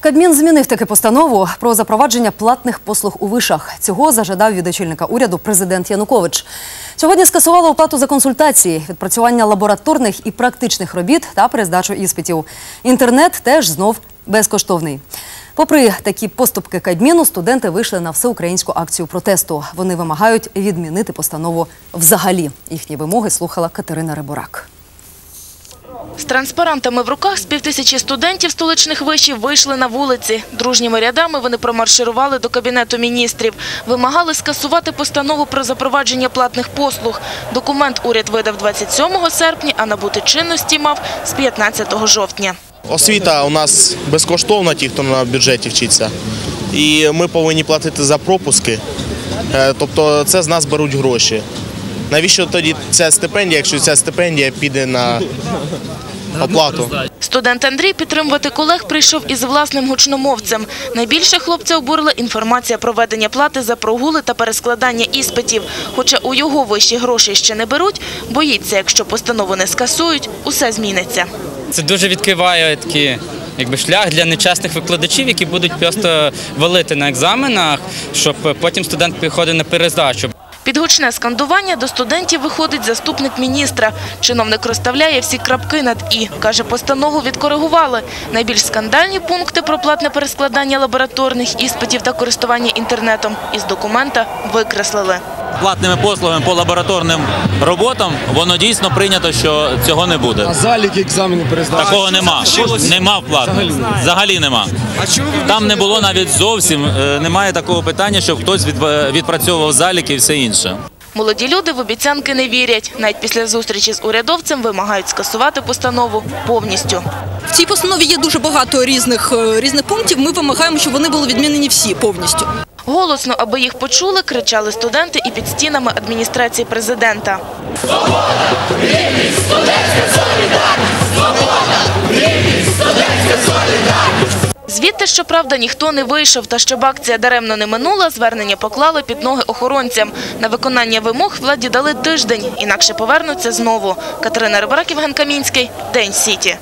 Кабмін змінив таки постанову про запровадження платних послуг у вишах. Цього зажадав від очільника уряду президент Янукович. Сьогодні скасували оплату за консультації, відпрацювання лабораторних і практичних робіт та перездачу іспитів. Інтернет теж знов безкоштовний. Попри такі поступки Кабміну, студенти вийшли на всеукраїнську акцію протесту. Вони вимагають відмінити постанову взагалі. Їхні вимоги слухала Катерина Риборак. З транспарантами в руках з півтисячі студентів столичних вишів вийшли на вулиці. Дружніми рядами вони промарширували до Кабінету міністрів. Вимагали скасувати постанову про запровадження платних послуг. Документ уряд видав 27 серпня, а набути чинності мав з 15 жовтня. Освіта у нас безкоштовна, ті, хто на бюджеті вчиться. І ми повинні платити за пропуски. Е, Тобто це з нас беруть гроші. Навіщо тоді ця стипендія, якщо ця стипендія піде на оплату? Студент Андрій підтримувати колег прийшов із власним гучномовцем. Найбільше хлопця обурила інформація про ведення плати за прогули та перескладання іспитів. Хоча у його вищі гроші ще не беруть, боїться, якщо постанову не скасують, усе зміниться. Це дуже відкриває такий якби шлях для нечесних викладачів, які будуть просто валити на екзаменах, щоб потім студент приходив на перездачу. Під гучне скандування до студентів виходить заступник міністра. Чиновник розставляє всі крапки над «і». Каже, постанову відкоригували. Найбільш скандальні пункти про платне перескладання лабораторних іспитів та користування інтернетом із документа викреслили. Платними послугами по лабораторним роботам, воно дійсно прийнято, що цього не буде. А заліки екзамену перездачі? Такого нема. Нема платних. Взагалі нема. Там не було навіть зовсім, е, немає такого питання, щоб хтось відп- відпрацьовував заліки і все інше. Молоді люди в обіцянки не вірять. Навіть після зустрічі з урядовцем вимагають скасувати постанову повністю. В цій постанові є дуже багато різних, е, різних пунктів. Ми вимагаємо, щоб вони були відмінені всі повністю. Голосно, аби їх почули, кричали студенти і під стінами адміністрації президента. Звідти, щоправда, ніхто не вийшов, та щоб акція даремно не минула, звернення поклали під ноги охоронцям. На виконання вимог владі дали тиждень, інакше повернуться знову. Катерина Рибарак, Євген День Сіті.